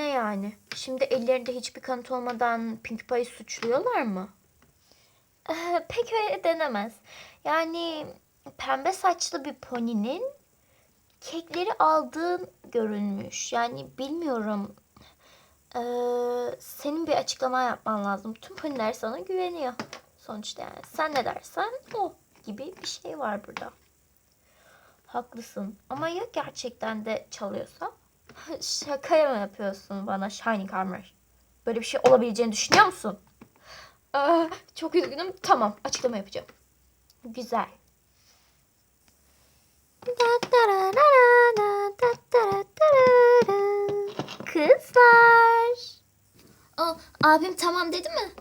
Ne yani? Şimdi ellerinde hiçbir kanıt olmadan Pinkie Pie'yi suçluyorlar mı? Eh, Pek öyle denemez. Yani pembe saçlı bir poninin kekleri aldığın görülmüş. Yani bilmiyorum. Ee, senin bir açıklama yapman lazım. Tüm poniler sana güveniyor. Sonuçta yani sen ne dersen o gibi bir şey var burada. Haklısın. Ama ya gerçekten de çalıyorsa? Şaka mı yapıyorsun bana Shining Armor? Böyle bir şey olabileceğini düşünüyor musun? Aa, çok üzgünüm. Tamam açıklama yapacağım. Güzel. Kızlar. O, abim tamam dedi mi?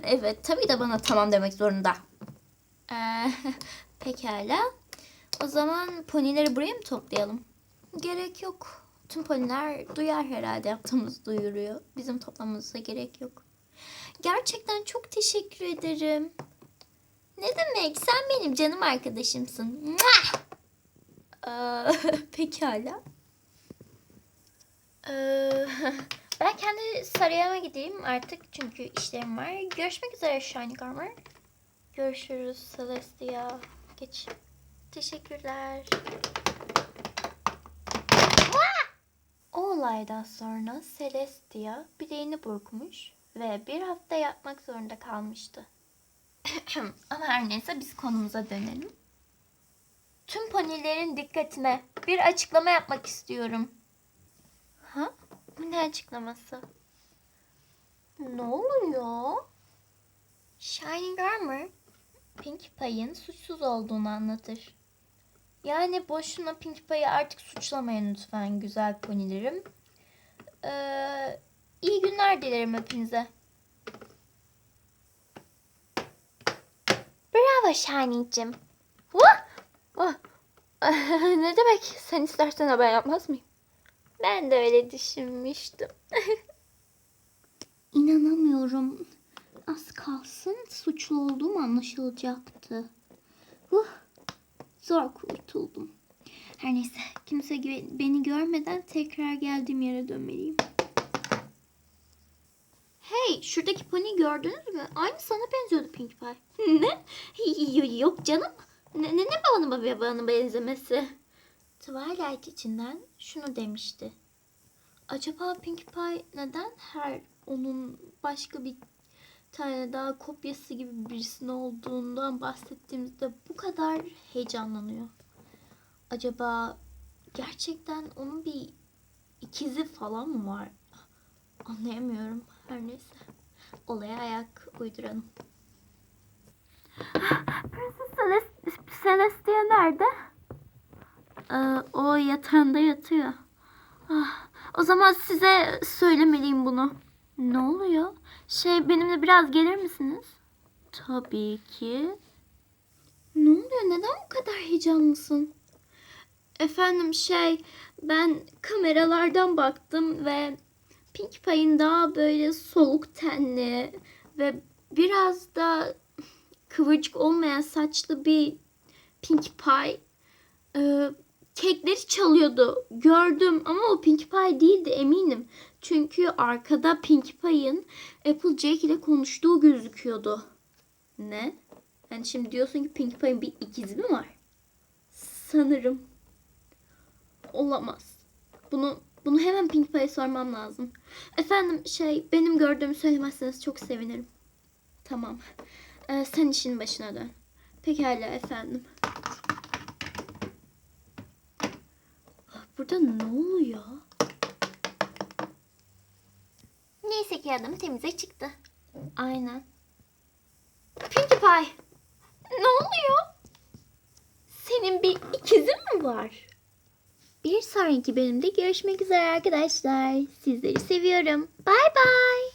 evet tabii de bana tamam demek zorunda. Ee, pekala. O zaman ponileri buraya mı toplayalım? Gerek yok. Tüm poniler duyar herhalde yaptığımızı duyuruyor. Bizim toplamamıza gerek yok. Gerçekten çok teşekkür ederim. Ne demek? Sen benim canım arkadaşımsın. Ee, pekala. Ee, ben kendi sarayıma gideyim artık çünkü işlerim var. Görüşmek üzere Shining Armor. Görüşürüz Celestia. Geç. Teşekkürler. O olaydan sonra Celestia bileğini burkmuş ve bir hafta yatmak zorunda kalmıştı. Ama her neyse biz konumuza dönelim. Tüm ponilerin dikkatine bir açıklama yapmak istiyorum. Ha? Bu ne açıklaması? Ne oluyor? Shining Armor, Pinkie Pie'in suçsuz olduğunu anlatır. Yani boşuna Pinkie Pie'yi artık suçlamayın lütfen güzel ponilerim. Ee, iyi günler dilerim hepinize. Bravo! Vah! ne demek? Sen istersen ben yapmaz mıyım? Ben de öyle düşünmüştüm. İnanamıyorum. Az kalsın suçlu olduğum anlaşılacaktı. Huh, zor kurtuldum. Her neyse kimse beni görmeden tekrar geldiğim yere dönmeliyim. Hey şuradaki pony gördünüz mü? Aynı sana benziyordu Pink Pie. ne? Yok canım. Ne, ne, ne bana, bana, bana benzemesi? Twilight içinden şunu demişti. Acaba Pinkie Pie neden her onun başka bir tane daha kopyası gibi birisinin olduğundan bahsettiğimizde bu kadar heyecanlanıyor? Acaba gerçekten onun bir ikizi falan mı var? Anlayamıyorum. Her neyse. Olaya ayak uyduralım. Prenses Celestia nerede? Ee, o yatağında yatıyor. Ah, o zaman size söylemeliyim bunu. Ne oluyor? Şey benimle biraz gelir misiniz? Tabii ki. Ne oluyor? Neden bu kadar heyecanlısın? Efendim şey ben kameralardan baktım ve Pink Pie'in daha böyle soluk tenli ve biraz da kıvırcık olmayan saçlı bir Pink Pie e, kekleri çalıyordu. Gördüm ama o Pinkie Pie değildi eminim. Çünkü arkada Pinkie Pie'in Applejack ile konuştuğu gözüküyordu. Ne? Yani şimdi diyorsun ki Pinkie Pie'in bir ikizi mi var? Sanırım. Olamaz. Bunu bunu hemen Pinkie Pie'ye sormam lazım. Efendim şey benim gördüğümü söylemezseniz çok sevinirim. Tamam. Ee, sen işin başına dön. Pekala efendim. Burada ne oluyor? Neyse ki adam temize çıktı. Aynen. Pinkie Pie. Ne oluyor? Senin bir ikizin mi var? Bir sonraki bölümde görüşmek üzere arkadaşlar. Sizleri seviyorum. Bay bay.